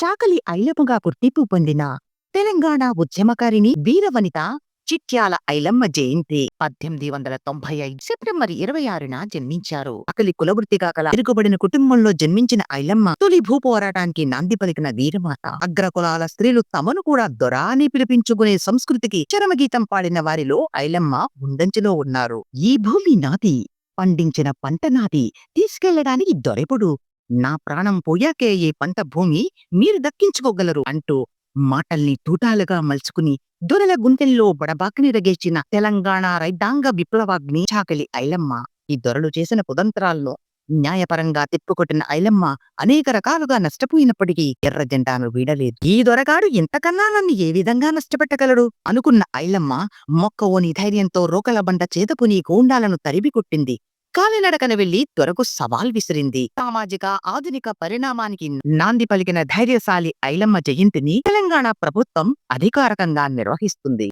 చాకలి ఐలమ్మగా గుర్తింపు పొందిన తెలంగాణ ఉద్యమకారిణి వీరవనిత చిట్యాల ఐలమ్మ జయంతి పద్దెనిమిది వందల తొంభై ఐదు సెప్టెంబర్ ఇరవై ఆరున జన్మించారు. అకలి కులవృత్తిగా కల తిరుగుబడిన కుటుంబంలో జన్మించిన ఐలమ్మ తొలి భూ పోరాటానికి నాంది పలికిన వీరమాత. అగ్ర కులాల స్త్రీలు తమను కూడా దొరాని పిలిపించుకునే సంస్కృతికి చరమగీతం పాడిన వారిలో ఐలమ్మ ముందంజలో ఉన్నారు. ఈ భూమి నాది పండించిన పంట నాది తీసుకెళ్ళడానికి దొరెపుడు. నా ప్రాణం పోయాకే ఈ పంట భూమి మీరు దక్కించుకోగలరు అంటూ మాటల్ని తూటాలుగా మలుచుకుని దొరల గుంతెల్లో బడబాకిని రగేసిన తెలంగాణ రైతాంగ విప్లవాగ్ని చాకలి ఐలమ్మ ఈ దొరలు చేసిన కుతంత్రాల్లో న్యాయపరంగా తిప్పుకొట్టిన ఐలమ్మ అనేక రకాలుగా నష్టపోయినప్పటికీ ఎర్ర జెండాను వీడలేదు. ఈ దొరగాడు ఇంతకన్నా నన్ను ఏ విధంగా నష్టపెట్టగలడు? అనుకున్న ఐలమ్మ మొక్కవోని ధైర్యంతో రోకల బండ చేతపుని గోండాలను తరిమి కొట్టింది కాలినడకన వెళ్ళి త్వరకు సవాల్ విసిరింది. సామాజిక ఆధునిక పరిణామానికి నాంది పలికిన ధైర్యశాలి ఐలమ్మ జయంతిని తెలంగాణ ప్రభుత్వం అధికారికంగా నిర్వహిస్తుంది.